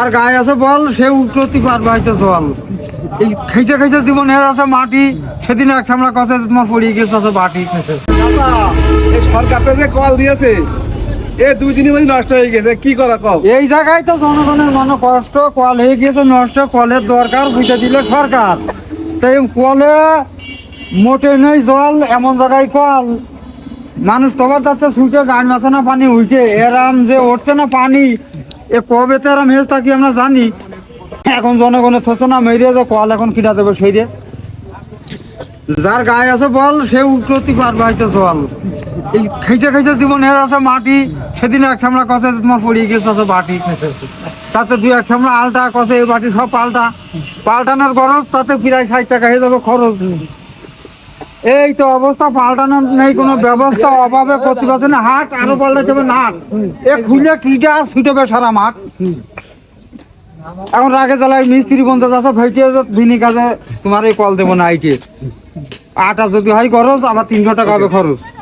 যার গায়ে আছে বল সে উঠতে পারবে হয়তো জল এই খাইছে খাইছে জীবন হয়ে আছে মাটি সেদিন এক সামলা কথা তোমার পড়িয়ে গেছে আছে বাটি। এই সরকারটা যে কল দিয়েছে এ দুই দিনের মধ্যে নষ্ট হয়ে গেছে কি করা কও? এই জায়গায় তো জনগণের মনে কষ্ট কল হয়ে গিয়েছে নষ্ট কলের দরকার বুঝে দিল সরকার। তাই কলে মোটে নেই জল এমন জায়গায় কল। মানুষ তোমার যাচ্ছে ছুটে গান মাছে না পানি উঠে এরাম যে উঠছে না পানি এ কবে তো এরাম হেস থাকি আমরা জানি? এখন জনগণের থচ্ছে না, মেরে যে কল এখন কিনা দেবে সেই রে যার গায়ে আছে বল, সে উঠতে পারবে হয়তো জল। এই খাইছে খাইছে জীবন হয়ে আছে মাটি, সেদিন এক সামলা কথা তোমার পড়িয়ে গেছে বাটি। তাতে দুই এক সামলা আলটা কষে, এই বাটি সব পাল্টা। পাল্টানোর খরচ তাতে প্রায় ষাট টাকা হয়ে যাবে খরচ। এই তো অবস্থা, পাল্টানোর নেই কোনো ব্যবস্থা, অভাবে করতে পারছে না, হাট আরও পাল্টে যাবে নাট এ খুলে কিটা ছুটবে সারা মাঠ। এখন রাগে জ্বালায় মিস্ত্রি বন্ধ আছে ভাইতে দিনই কাজে তোমার এই কল দেবো না আইটি। আটা যদি হয় খরচ, আবার তিনশো টাকা হবে খরচ।